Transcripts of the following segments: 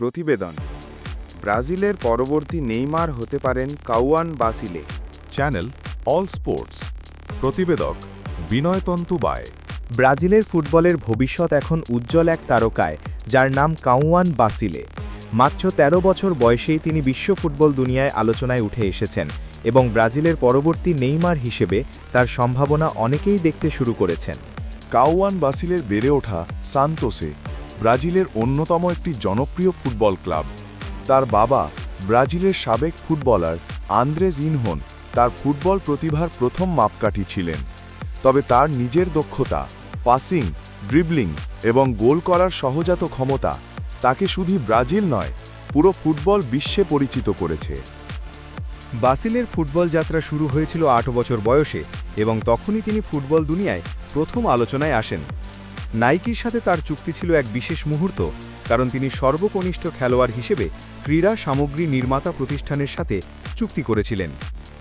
প্রতিবেদন। ব্রাজিলের পরবর্তী নেইমার হতে পারেন Kauan Basile. Channel all sports. প্রতিবেদক বিনয় তন্তুবায় ব্রাজিলের ফুটবলের ভবিষ্যৎ এখন উজ্জ্বল এক তারকায় যার নাম কাউয়ান বাসিলে। মাত্র ১৩ বছর বয়সেই তিনি বিশ্ব ফুটবল দুনিয়ায় আলোচনায় উঠে এসেছেন এবং ব্রাজিলের পরবর্তী নেইমার হিসেবে তার সম্ভাবনা অনেকেই দেখতে শুরু করেছেন। কাউয়ান বাসিলের বেড়ে ওঠা সান্তোসে ব্রাজিলের অন্যতম একটি জনপ্রিয় ফুটবল ক্লাব। তার বাবা ব্রাজিলের সাবেক ফুটবলার আন্দ্রেজ ইনহোন তার ফুটবল প্রতিভার প্রথম মাপকাঠি ছিলেন। তবে তার নিজের দক্ষতা, পাসিং, ড্রিবলিং এবং গোল করার সহজাত ক্ষমতা তাকে শুধু ব্রাজিল নয়, পুরো ফুটবল বিশ্বে পরিচিত করেছে। বাসিলের ফুটবল যাত্রা শুরু হয়েছিল আট বছর বয়সে এবং তখনই তিনি ফুটবল দুনিয়ায় প্রথম আলোচনায় আসেন। নাইকির সাথে তার চুক্তি ছিল এক বিশেষ মুহূর্ত, কারণ তিনি সর্বকনিষ্ঠ খেলোয়াড় হিসেবে ক্রীড়া সামগ্রী নির্মাতা প্রতিষ্ঠানের সাথে চুক্তি করেছিলেন।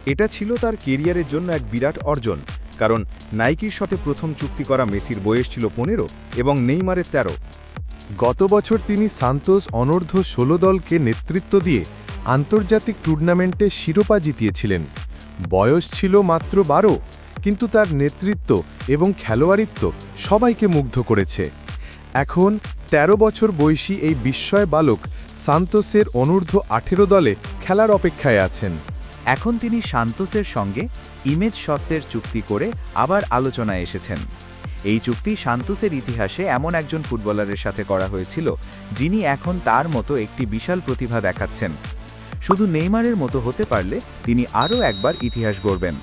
এটা ছিল তার কেরিয়ারের জন্য এক বিরাট অর্জন, কারণ নাইকির সাথে প্রথম চুক্তি করা মেসির বয়স ছিল পনেরো এবং নেইমারের তেরো। গত বছর তিনি সান্তোস অনূর্ধ্ব ষোলো দলকে নেতৃত্ব দিয়ে আন্তর্জাতিক টুর্নামেন্টে শিরোপা জিতিয়েছিলেন। বয়স ছিল মাত্র বারো কিন্তু তার নেতৃত্ব এবং খেলোয়াড়িত্ব সবাইকে মুগ্ধ করেছে। এখন ১৩ বছর বয়সী এই বিস্ময় বালক সান্তোসের অনূর্ধ্ব আঠেরো দলে খেলার অপেক্ষায় আছেন। এখন তিনি সান্তোসের সঙ্গে ইমেজ সত্ত্বের চুক্তি করে আবার আলোচনায় এসেছেন। এই চুক্তি সান্তোসের ইতিহাসে এমন একজন ফুটবলারের সাথে করা হয়েছিল, যিনি এখন তার মতো একটি বিশাল প্রতিভা দেখাচ্ছেন। শুধু নেইমারের মতো হতে পারলে তিনি আরও একবার ইতিহাস গড়বেন।